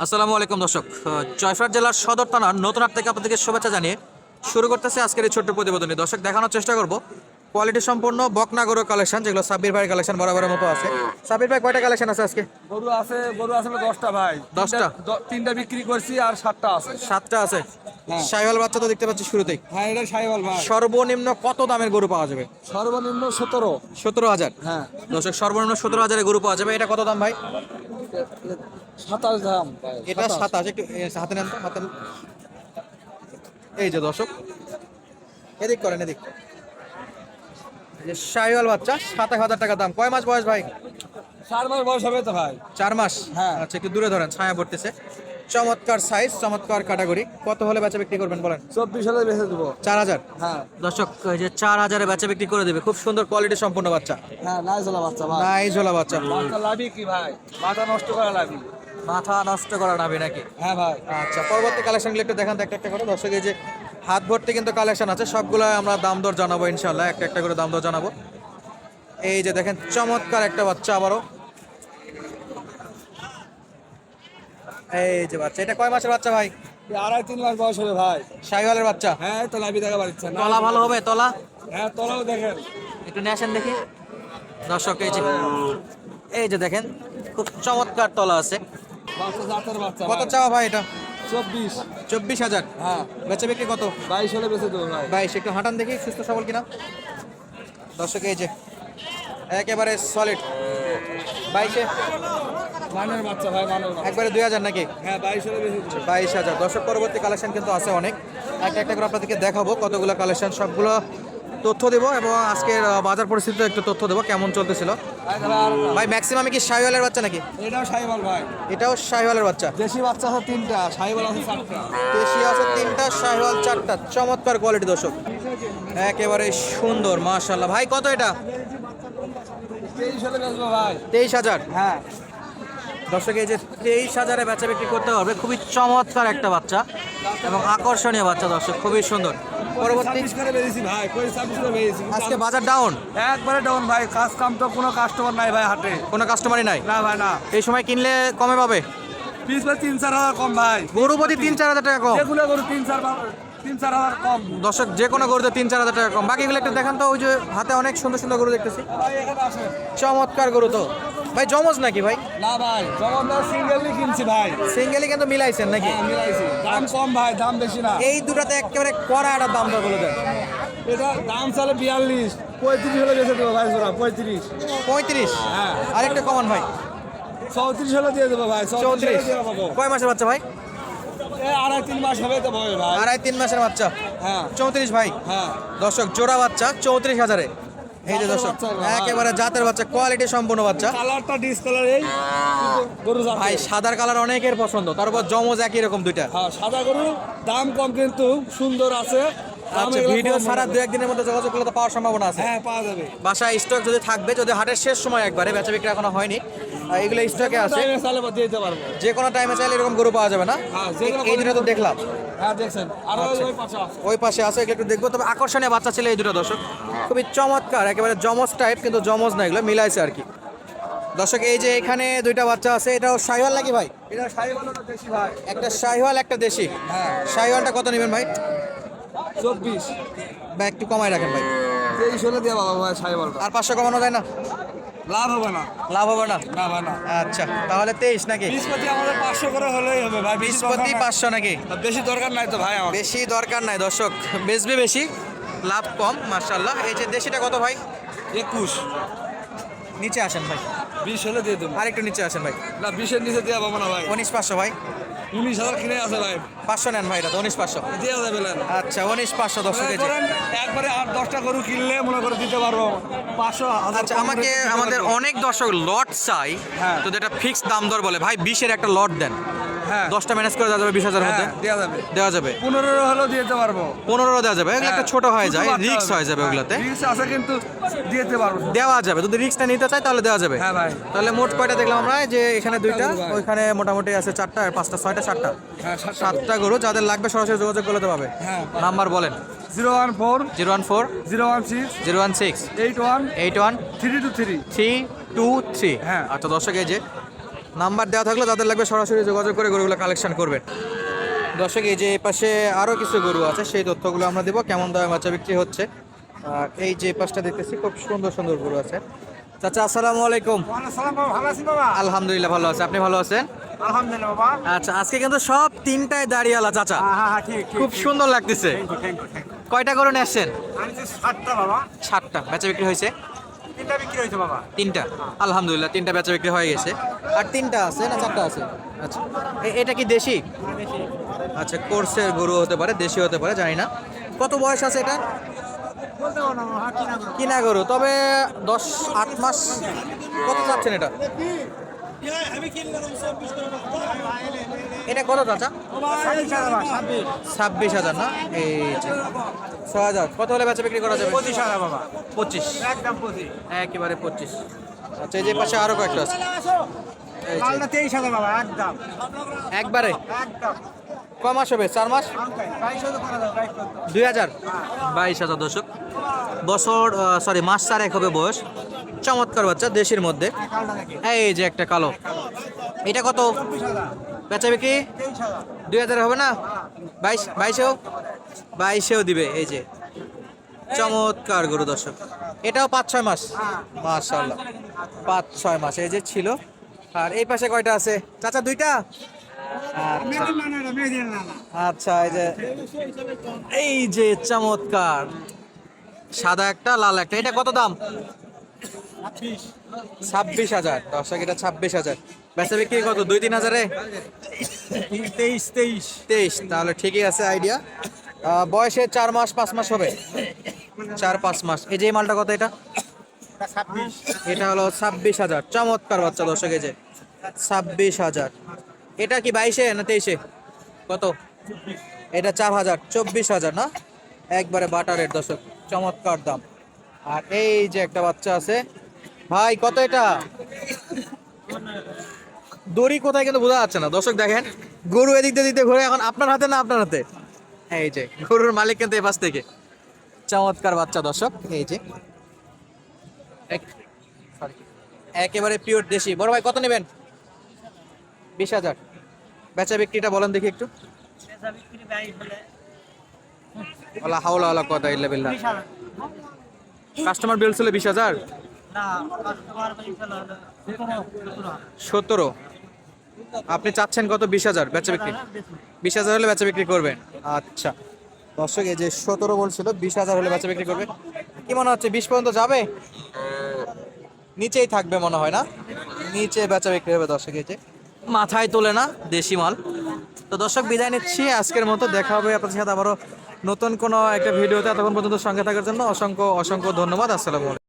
আসসালামু আলাইকুম দর্শক। আহ, জয়ফাট জেলার সদর থানার নতুনহাট থেকে আপনাদেরকে শুভেচ্ছা জানিয়ে শুরু করতেছে আজকের এই ছোট্ট প্রতিবেদনী। দর্শক দেখানোর চেষ্টা করব। কোয়ালিটি সম্পূর্ণ বকনাগরু কালেকশন যেগুলো সাব্বির ভাই কালেকশন বরাবরের মতো আছে। সাব্বির ভাই কয়টা কালেকশন আছে আজকে? গরু আছে গরু আছে দশটা ভাই। দশটা? তিনটা- বিক্রি করছি আর সাতটা আছে। সাতটা আছে। হ্যাঁ। সাইওয়াল বাচ্চা তো দেখতে পাচ্ছি শুরুতেই। হ্যাঁ এটা সাইওয়াল ভাই। সর্বনিম্ন কত দামের গরু পাওয়া যাবে? সর্বনিম্ন সতেরো। সতেরো হাজার। হ্যাঁ। দর্শক সর্বনিম্ন সতেরো হাজারের গরু পাওয়া যাবে। এটা কত দাম ভাই? সাতাশ দাম এটা সাতাশ। একটু হাতে নেন হাতে এই যে দর্শক এদিক করেন এদিক। যে শাহিওয়াল বাচ্চা সাতাশ হাজার টাকা দাম। কয় মাস বয়স ভাই? চার মাস বয়স হবে তো ভাই। চার মাস? হ্যাঁ। আচ্ছা একটু দূরে ধরেন ছায়া পড়তেছে। চমৎকার সাইজ চমৎকার ক্যাটাগরি কত হলে বেচা বিক্রি করবেন বলেন? চব্বিশ হাজার বেঁচে দেবো। চার হাজার? হ্যাঁ। দর্শক এই যে চার হাজারে বেচা বিক্রি করে দেবে। খুব সুন্দর কোয়ালিটি সম্পূর্ণ বাচ্চা। হ্যাঁ নাই চলা বাচ্চা ভাই। নাই ঝোলা বাচ্চা। বাচ্চা লাভি কি ভাই? মাথা নষ্ট করা লাভি মাথা নষ্ট করা নাবি নাকি? হ্যাঁ ভাই। আচ্ছা পরবর্তী কালেকশনগুলো একটু দেখান তো একটা একটা করে। দর্শক এই যে হাত ভর্তি কিন্তু কালেকশন আছে সবগুলো আমরা দাম দর জানাব ইনশাল্লাহ একটা একটা করে দাম দর জানাব। এই যে দেখেন চমৎকার একটা বাচ্চা আবারও। এই যে বাচ্চা এটা কয় মাসের বাচ্চা ভাই? আড়াই তিন মাস বয়স হবে ভাই। শাহিওয়ালের বাচ্চা? হ্যাঁ এই তো লাভি দেখা পাচ্ছে তলা ভালো হবে তলা? হ্যাঁ তলাও দেখেন। একটু নিয়ে আসেন দেখি। দর্শক এই যে এই যে দেখেন খুব চমৎকার তলা আছে। কত চাওয়া ভাই এটা? চব্বিশ। চব্বিশ হাজার। হ্যাঁ। বেচা বিক্রি কত? বাইশ হলে বেঁচে দেবো ভাই। বাইশ একটু হাঁটান দেখি সুস্থ সবল কিনা? দর্শক এই যে একেবারে সলিড বাইশে? মানের বাচ্চা ভাই মানের একবারে দুই হাজার নাকি? হ্যাঁ বাইশ হলে বেঁচে বাইশ হাজার। দর্শক পরবর্তী কালেকশন কিন্তু আছে অনেক। একটা একটা করে আপনাদেরকে দেখাবো কতগুলো কালেকশন সবগুলো তথ্য দেবো এবং আজকের বাজার পরিস্থিতিতে একটু তথ্য দেবো কেমন চলতেছিল। ভাই ম্যাক্সিমাম কি শাহিওয়ালের বাচ্চা নাকি? এটাও সাইবল ভাই। এটাও শাহিওয়ালের বাচ্চা। দেশি বাচ্চা আছে তিনটা সাইবল আছে চারটা। দেশি আছে তিনটা শাহিওয়াল চারটা। চমৎকার কোয়ালিটি দর্শক। একেবারে সুন্দর মাশাল্লাহ ভাই কত এটা? তেইশ বেচবো ভাই। তেইশ হাজার? হ্যাঁ। দর্শক এই যে তেইশ হাজারে বেচা বিক্রি করতে পারবে। খুবই চমৎকার একটা বাচ্চা এবং আকর্ষণীয় বাচ্চা দর্শক খুবই সুন্দর। পরবর্তী আজকে বাজার ডাউন একবারে ডাউন ভাই কাজ কাম তো কোনো কাস্টমার নাই ভাই হাটে। কোনো কাস্টমারই নাই? না ভাই না। এই সময় কিনলে কমে পাবে? পিস ভাই তিন চার হাজার কম ভাই। গরু প্রতি তিন চার হাজার টাকা কম। যেগুলো গরু তিন চার তিন চার হাজার কম। দর্শক যে কোনো গরুতে তিন চার হাজার টাকা কম। বাকিগুলো একটু দেখান তো ওই যে হাতে অনেক সুন্দর সুন্দর গরু দেখতেছি। চমৎকার গরু তো। ভাই জমজ নাকি ভাই? না ভাই যখন সিঙ্গেলই কিনছি ভাই। সিঙ্গেলই কিন্তু মিলাইছেন নাকি? হ্যাঁ, মিলাইছি। দাম কম ভাই দাম বেশি না। এই দুটাতে একেবারে কড়া একটা দাম দর বলে দেন। এটা দাম চলে বিয়াল্লিশ পঁয়ত্রিশ হলে বেঁচে দেবো ভাই জোড়া পঁয়ত্রিশ। পঁয়ত্রিশ? হ্যাঁ। আরেকটা কমান ভাই। চৌত্রিশ হলে দিয়ে দেবো ভাই চৌত্রিশ কয় মাসের বাচ্চা ভাই? আড়াই তিন মাস হবে তো ভাই। আড়াই তিন মাসের বাচ্চা। হ্যাঁ। চৌত্রিশ ভাই? হ্যাঁ। দর্শক জোড়া বাচ্চা চৌত্রিশ হাজারে। এই যে দর্শক একেবারে জাতের বাচ্চা কোয়ালিটি সম্পূর্ণ বাচ্চা। কালারটা ডিসকালার এই গরু ভাই সাদার কালার অনেকের পছন্দ তারপর জমজ একই রকম দুইটা। হ্যাঁ সাদা গরু দাম কম কিন্তু সুন্দর আছে। আচ্ছা ভিডিও ছাড়া দু একদিনের মধ্যে যোগাযোগ করলে তো পাওয়ার সম্ভাবনা আছে। হ্যাঁ পাওয়া যাবে। বাসায় স্টক যদি থাকবে যদি হাটের শেষ সময় একবারে বেচা বিক্রি এখনও হয়নি এগুলো স্টকে আছে। যে কোনো টাইমে চাইলে এরকম গরু পাওয়া যাবে না। হ্যাঁ, এই দুটো তো দেখলাম। হ্যাঁ দেখছেন। আর ওই- আচ্ছা। পাশে আছে। ওই পাশে আছে একটু দেখব। তবে আকর্ষণীয় বাচ্চা ছিল এই দুটো দর্শক। খুবই চমৎকার একেবারে জমজ টাইপ কিন্তু জমজ না এগুলো মিলাইছে আর কি। দর্শক এই যে এখানে দুইটা বাচ্চা আছে এটাও শাহিওয়াল নাকি ভাই? এটা হলো দেশি ভাই। একটা শাহিওয়াল একটা দেশি। হ্যাঁ। শাহিওয়ালটা কত নেবেন ভাই? চব্বিশ। বা একটু কমাই রাখেন ভাই। তেইশ হলে দিয়ে বাবা ভাই সাইবলটা আর পাঁচশো কমানো যায় না? লাভ হবে না। লাভ হবে না? না ভাই না। আচ্ছা তাহলে তেইশ নাকি? বৃহস্পতি আমাদের পাঁচশো করে হলেই হবে ভাই বেশি বিশপতি পাঁচশো নাকি? বেশি দরকার নাই তো ভাই আমার। বেশি দরকার নাই দর্শক। বেচবে বেশি লাভ কম মার্শাল্লাহ এই যে দেশিটা কত ভাই? একুশ। নিচে আসেন ভাই। বিশ হলে দিয়ে দেবো। আর একটু নিচে আসেন ভাই। না বিশের নিচে দেওয়া পাবো না ভাই। উনিশ পাঁচশো ভাই। উনিশ হাজার কিনে আছে ভাই পাঁচশো নেন ভাই এটা উনিশ পাঁচশো। দেওয়া যাবে আচ্ছা উনিশ পাঁচশো দশ কেজি। একবারে আট দশটা গরু কিনলে মনে করে দিতে পারব পাঁচশো আচ্ছা আমাকে আমাদের অনেক দর্শক লট চাই হ্যাঁ। তো যেটা ফিক্সড দাম দর বলে ভাই বিশের একটা লট দেন। দশটা ম্যানেজ করে দেওয়া যাবে বিশ হাজারের মধ্যে। হ্যাঁ, দেওয়া যাবে। দেওয়া যাবে। পনেরো হলেও দিতে পারব। পনেরো দেওয়া যাবে। এগুলো একটা হ্যাঁ, ছোট হয়ে যায় রিক্স হয়ে যাবে হ্যাঁ, ওগুলোতে। রিক্স আছে কিন্তু দিতে পারব দেওয়া যাবে। যদি রিক্সটা নিতে চাই তাহলে দেওয়া যাবে। হ্যাঁ ভাই। তাহলে মোট কয়টা দেখলাম আমরা? যে এখানে দুইটা ওইখানে মোটামুটি আছে চারটা আর পাঁচটা ছয়টা সাতটা। হ্যাঁ সাতটা গরু। যাদের লাগবে সরাসরি যোগাযোগ করতে পাবে। হ্যাঁ। নাম্বার বলেন। Zero one four zero one four zero one six zero one six eight one eight one three two three. Three two three. হ্যাঁ। আচ্ছা দর্শক এই যে নাম্বার দেওয়া থাকলে তাদের লাগবে সরাসরি যোগাযোগ করে গরুগুলো কালেকশন করবেন। দর্শক এই যে পাশে আরও কিছু গরু আছে সেই তথ্যগুলো আমরা দেবো কেমন দামে বাচ্চা বিক্রি হচ্ছে। এই যে পাশটা দেখতেছি খুব সুন্দর সুন্দর গরু আছে। চাচা আসসালামু আলাইকুম। ভালো আলহামদুলিল্লাহ ভালো আছে। আপনি ভালো আছেন? আচ্ছা আজকে কিন্তু সব তিনটায় দাঁড়িয়ালা চাচা। হ্যাঁ হ্যাঁ ঠিক খুব সুন্দর লাগতেছে। কয়টা করে নিয়ে আসছেন? সাতটা বাবা। সাতটা। বেচা বিক্রি হয়েছে? তিনটা বিক্রি হয়েছে বাবা? তিনটা। আলহামদুলিল্লাহ, তিনটা বেচা বিক্রি হয়ে গেছে। আর তিনটা আছে না চারটা আছে? আচ্ছা। এটা কি দেশি? আচ্ছা কোর্সের গরু হতে পারে, দেশি হতে পারে, জানি না। কত বয়স আছে এটা? কিনা গরু। তবে দশ আট মাস, কত চাচ্ছেন এটা? এটা কত চাচা? ছাব্বিশ হাজার না? এই ছ হাজার। কত হলে বেচা বিক্রি করা যাবে? পঁচিশ হাজার বাবা। পঁচিশ। একদম পঁচিশ। একেবারে পঁচিশ। আচ্ছা এই যে পাশে আরও কয়েকটা আছে। তেইশ হাজার বাবা একদম। একবারে? একদম। ক মাস হবে? চার মাস? বাইশ হাজার করা যাবে বাইশ হাজার দুই হাজার? বাইশ হাজার দশক বছর সরি মাস চার এক হবে বয়স। চমৎকার বাচ্চা, দেশের মধ্যে। এই যে একটা কালো। এটা কত? বেচা বিক্রি? দুই হাজার হবে না? বাইশ বাইশেও? বাইশেও দিবে, এই যে। চমৎকার গরু দর্শক। এটাও পাঁচ, ছয় মাস। মাশাল্লাহ পাঁচ, ছয় মাস। এই যে ছিল। আর এই পাশে কয়টা আছে? চাচা, দুইটা? আচ্ছা। আচ্ছা এই যে এই যে চমৎকার। সাদা একটা, লাল একটা। এটা কত দাম? ছাব্বিশ হাজার। দর্শক এটা ছাব্বিশ হাজার। বেচা বিক্রি কত? দুই তিন হাজারে? তেইশ তেইশ। তেইশ তাহলে ঠিকই আছে আইডিয়া। বয়সে চার মাস পাঁচ মাস হবে? চার পাঁচ মাস। এই যে মালটা কত এটা? এটা হলো ছাব্বিশ হাজার। চমৎকার বাচ্চা দর্শক এই যে। ছাব্বিশ হাজার। এটা কি বাইশে না তেইশে? কত? এটা চার হাজার চব্বিশ হাজার না? একবারে বাটারের দর্শক চমৎকার দাম। আর এই যে একটা বাচ্চা আছে ভাই কত এটা? দড়ি কোথায় কিন্তু বোঝা যাচ্ছে না। দর্শক দেখেন গরু এদিক দিয়ে দিতে ঘুরে এখন আপনার হাতে না আপনার হাতে? এই যে গরুর মালিক কিন্তু এই পাশ থেকে। চমৎকার বাচ্চা দর্শক এই যে। একেবারে পিওর দেশি। বড় ভাই কত নেবেন? বিশ হাজার। বেচা বিক্রিটা বলেন দেখি একটু। ওলা হাওলা ওলা কথা ইল্লা বিল্লাহ কাস্টমার বিল ছিল বিশ হাজার। সতেরো। আপনি চাচ্ছেন কত? বিশ হাজার, বেচা বিক্রি। বিশ হাজার হলে বেচা বিক্রি করবেন। আচ্ছা। দর্শক, এই যে সতেরো বলছিল, বিশ হাজার হলে বেচা বিক্রি করবে কি মনে হচ্ছে, বিশ পর্যন্ত যাবে? নিচেই থাকবে মনে হয় না? নিচে বেচা বিক্রি হবে দর্শক, এই যে। মাথায় তোলে না দেশি মাল। তো দর্শক, বিদায় নিচ্ছি। আজকের মতো দেখা হবে আপনাদের সাথে আবারও নতুন কোনো একটা ভিডিওতে। এতক্ষণ পর্যন্ত সঙ্গে থাকার জন্য অসংখ্য অসংখ্য ধন্যবাদ। আসসালামু